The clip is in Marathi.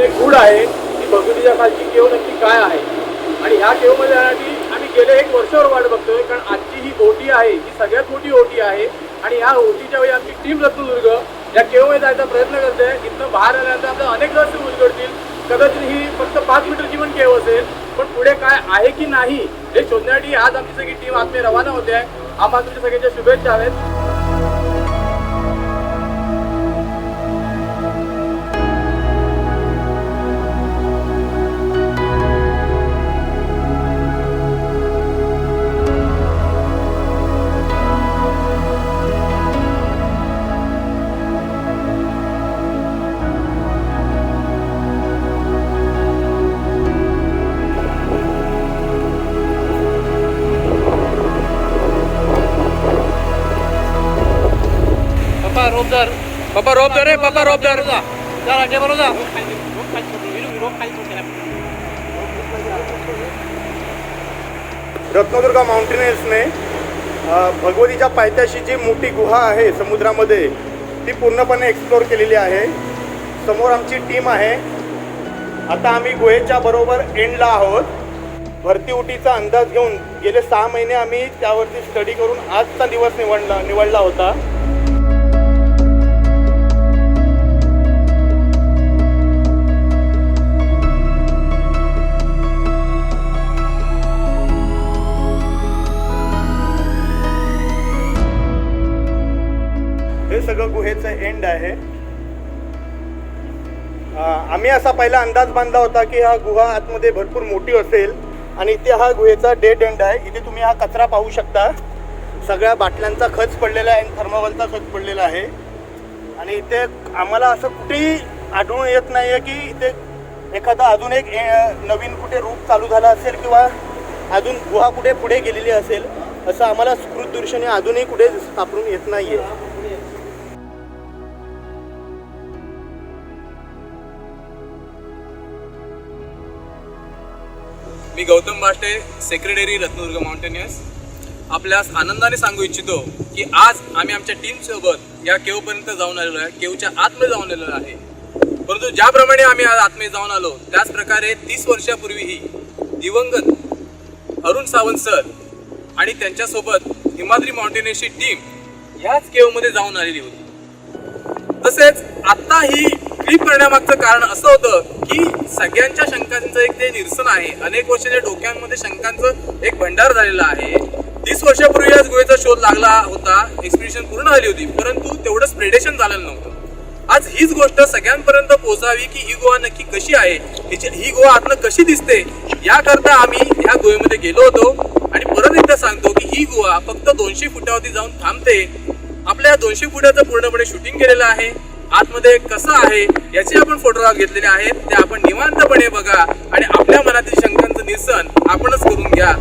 एक गुढ आहे की भगवतीच्या खालची केव नक्की काय आहे. आणि ह्या केवमध्ये जाण्यासाठी आम्ही गेले एक वर्षावर वाट बघतोय कारण आजची ही ओटी आहे ही सगळ्यात मोठी ओटी आहे. आणि ह्या ओटीच्या वेळी आमची टीम रत्नदुर्ग या केवमध्ये जायचा प्रयत्न करते. इथनं बाहेर आल्यानंतर आपल्याला अनेक रस्ते उलगडतील. कदाचित ही फक्त पाच मीटरची पण केव असेल पण पुढे काय आहे की नाही हे शोधण्यासाठी आज आमची सगळी टीम आत्मे रवाना होते. आहे आम्हाला तुमच्या सगळ्यांच्या शुभेच्छा आहेत. पप्पा रोप धर पप्पा रोप धर रे पप्पा रोप धर रत्नदुर्गा टेबल जा माउंटेनर्सने भगवतीच्या पायथ्याशी जी मोठी गुहा आहे समुद्रामध्ये ती पूर्णपणे एक्सप्लोअर केलेली आहे. समोर आमची टीम आहे. आता आम्ही गुहेच्या बरोबर एंडला आहोत. भरती उटीचा अंदाज घेऊन गेले सहा महिने आम्ही त्यावरती स्टडी करून आजचा दिवस निवडला निवडला होता. हे सगळं गुहेचं एंड आहे. आम्ही असा पहिला अंदाज बांधला होता की हा गुहा आतमध्ये भरपूर मोठी असेल आणि इथे हा गुहेचा डेड एंड आहे. इथे तुम्ही हा कचरा पाहू शकता. सगळ्या बाटल्यांचा खच पडलेला आहे आणि थर्मावलचा खच पडलेला आहे. आणि इथे आम्हाला असं कुठेही आढळून येत नाही आहे की इथे एखादा अजून एक नवीन कुठे रूप चालू झाला असेल किंवा अजून गुहा कुठे पुढे गेलेली असेल असं आम्हाला सुकृत दृश्याने अजूनही कुठे सापडून येत नाही आहे मी गौतम बाष्टे सेक्रेटरी रत्नदुर्ग माउंटेनियर्स आपल्यास आनंदाने सांगू इच्छितो की आज आम्ही आमच्या टीमसोबत या केवपर्यंत जाऊन आलेलो आहे केवच्या आतमध्ये जाऊन आलेलो आहे. परंतु ज्याप्रमाणे आम्ही आज आतमध्ये जाऊन आलो त्याच प्रकारे तीस वर्षापूर्वीही दिवंगत अरुण सावंत सर आणि त्यांच्यासोबत हिमाद्री माउंटेनियर्सची टीम ह्याच केवमध्ये जाऊन आलेली होती. तसेच आत्ता ही क्लिप करण्यामागचं कारण असं होतं की सगळ्यांच्या शंकांचं एक ते निरसन आहे. अनेक वर्षाच्या डोक्यांमध्ये शंकांचं एक भंडार झालेला आहे. तीस वर्षापूर्वी याच गुहेचा शोध लागला होता. एक्सपिडिशन पूर्ण झाली होती परंतु तेवढं स्प्रेडेशन झालेलं नव्हतं. आज हीच गोष्ट सगळ्यांपर्यंत पोहोचावी की ही गोवा नक्की कशी आहे? हिची- ही गोवा आतनं कशी दिसते? याकरता आम्ही ह्या गुहेमध्ये गेलो होतो आणि परत एकदा सांगतो की ही गुहा फक्त दोनशे फुटावरती जाऊन थांबते. आपल्या दोनशे फुटाचं पूर्णपणे शूटिंग केलेलं आहे. आतमध्ये कसं आहे याचे आपण फोटोग्राफ घेतलेले आहेत ते आपण निवांतपणे बघा आणि आपल्या मनातील शंकांचं निरसन आपणच करून घ्या.